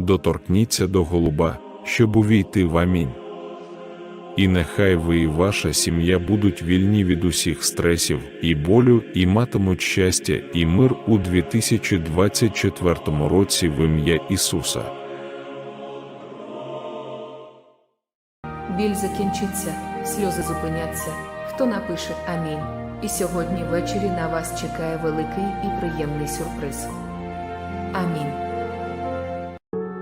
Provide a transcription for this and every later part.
доторкніться до голуба, щоб увійти в амінь. І нехай ви і ваша сім'я будуть вільні від усіх стресів і болю, і матимуть щастя і мир у 2024 році в ім'я Ісуса. Біль закінчиться, сльози зупиняться. Хто напише Амінь. І сьогодні ввечері на вас чекає великий і приємний сюрприз. Амінь.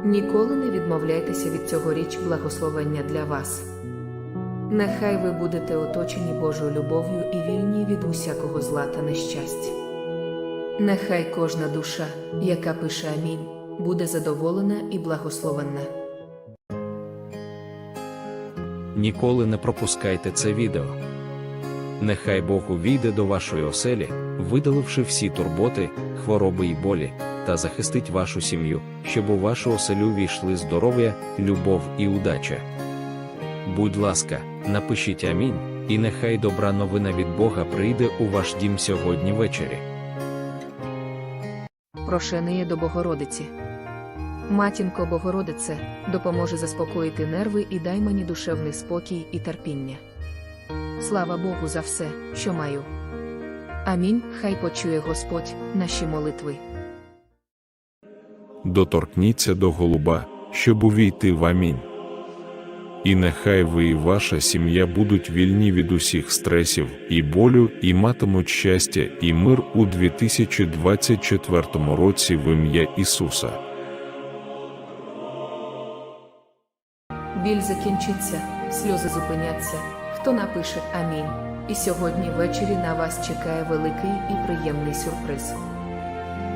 Ніколи не відмовляйтеся від цьогоріч благословення для вас. Нехай ви будете оточені Божою любов'ю і вільні від усякого зла та нещастя. Нехай кожна душа, яка пише Амінь, буде задоволена і благословенна. Ніколи не пропускайте це відео. Нехай Бог увійде до вашої оселі, видаливши всі турботи, хвороби і болі, та захистить вашу сім'ю, щоб у вашу оселю війшли здоров'я, любов і удача. Будь ласка, напишіть амінь, і нехай добра новина від Бога прийде у ваш дім сьогодні ввечері. Прошеніє до Богородиці. Матінко Богородице, допоможе заспокоїти нерви і дай мені душевний спокій і терпіння. Слава Богу за все, що маю. Амінь. Хай почує Господь наші молитви. Доторкніться до голуба, щоб увійти в амінь. І нехай ви і ваша сім'я будуть вільні від усіх стресів і болю, і матимуть щастя і мир у 2024 році в ім'я Ісуса. Біль закінчиться, сльози зупиняться. Хто напише Амінь. І сьогодні ввечері на вас чекає великий і приємний сюрприз.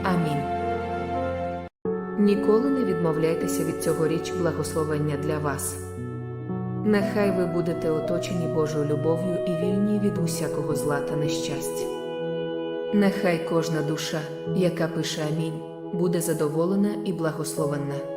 Амінь. Ніколи не відмовляйтеся від цьогоріч благословення для вас. Нехай ви будете оточені Божою любов'ю і вільні від усякого зла та нещастя. Нехай кожна душа, яка пише Амінь, буде задоволена і благословенна.